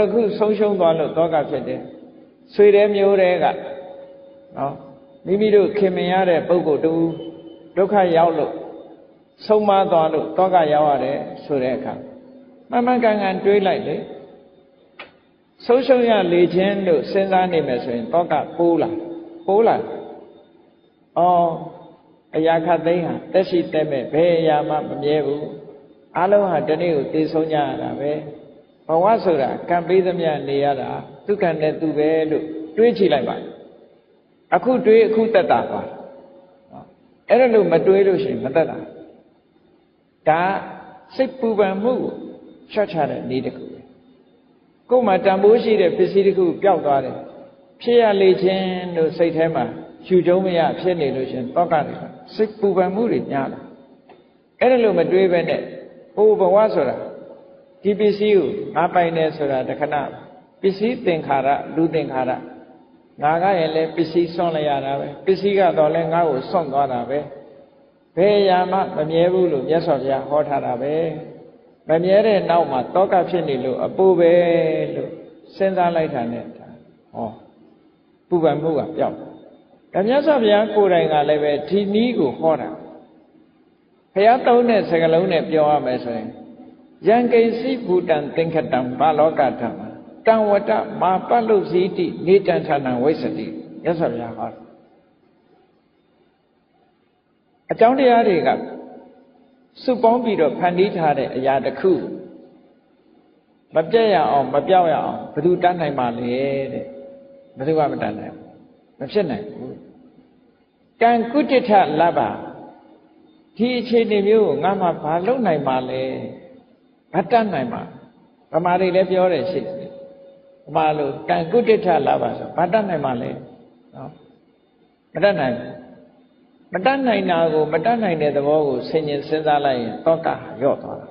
တစ်ခုဆုံးရှုံးသွားလို့တောကဖြစ်တယ်ဆွေတဲ့မျိုးတွေကနော်မိမိတို့ခင်မင်ရတဲ့ပုဂ္ဂိုလ်တူဒုက္ခရောက်လို့ဆုံးမသွားလို့တောကရောက်ရတယ်ဆိုတဲ့အခါမမကန်ကန်တွေးလိုက်လေဆုံးရှုံးရလေခြင်းလို့စဉ်းစားနေမယ်ဆိုရင်တောကပိုးလာပိုးလာအော်အရာခတ်သိမ်းဟာတက်ရှိတက်မဲ့ဘယ်အရာမှမမြဲဘူးအလုံးဟာတနေ့ကိုသိဆုံးကြရတာပဲ ဘဝဆိုတာကံပေးသမျှနေရတာဒုက္ခနဲ့သူပဲလို့တွေးကြည့်လိုက်ပါအခုတွေးအခုတက်တာပါအဲ့ဒါလို့မတွေးလို့ရှိရင်မတက်တာဒါစိတ်ပူပန်မှုကိုချွတ်ချတဲ့နေ့တစ်ခုပဲကိုယ်မှာတန်ဖိုးရှိတဲ့ပစ္စည်းတစ်ခုပျောက်သွားတယ်ဖြစ်ရလေခြင်းလို့စိတ်ထဲမှာယူကျုံမရဖြစ်နေလို့ရှင်တောကတွေစိတ်ပူပန်မှုတွေများလာအဲ့ဒါလို့မတွေးပဲနဲ့ဟိုဘဝဆိုတာ ဒီပစ္စည်းကိုငါပိုင်တယ်ဆိုတာတခဏပစ္စည်းသင်္ခါရလူသင်္ခါရငါကရင်လည်းပစ္စည်းဆွန့်လိုက်ရတာပဲပစ္စည်းကတော့လည်းငါ့ကိုဆွန့်သွားတာပဲဘယ်ရာမှမမြဲဘူးလို့မြတ်စွာဘုရားဟောထားတာပဲမမြဲတဲ့နောက်မှာတောကဖြစ်နေလို့အပူပဲလို့စဉ်းစားလိုက်တာနဲ့ဒါဟောပူပန်မှုကပျောက်ဒါမြတ်စွာဘုရားကိုယ်တိုင်ကလည်းပဲဒီနည်းကိုဟောတာဘုရားသုံးတဲ့စကားလုံးနဲ့ပြောရမယ်ဆိုရင် ယံကိစီဘူတံသင်္ခတံဘာလောကဓမ္မတံဝတ္တမာပလုဇီတိနေတံဌာနံဝိသတိမြတ်စွာဘုရားဟောအကြောင်းတရားတွေကစုပေါင်းပြီးတော့ဖန်တီးထားတဲ့အရာတစ်ခုမပြတ်ရအောင်မပြောက်ရအောင်ဘယ်သူတတ်နိုင်ပါလဲတဲ့ဘယ်သူမှမတတ်နိုင်ဘူးမဖြစ်နိုင်ဘူးကံကုတ္တထလဘဒီအခြေအနေမျိုးကိုငါမှဘာလုပ်နိုင်ပါလဲ ဘာတတ်နိုင်မှာဗမာတွေလည်းပြောတယ်ရှိတယ်ဗမာလိုကံကုတ္တထလဘဆိုဘာတတ်နိုင်မှာလဲနော်မတတ်နိုင်ဘူးမတတ်နိုင်တာကိုမတတ်နိုင်တဲ့သဘောကိုဆင်ញင်စဉ်းစားလိုက်ရင်တောကရော့သွားတာ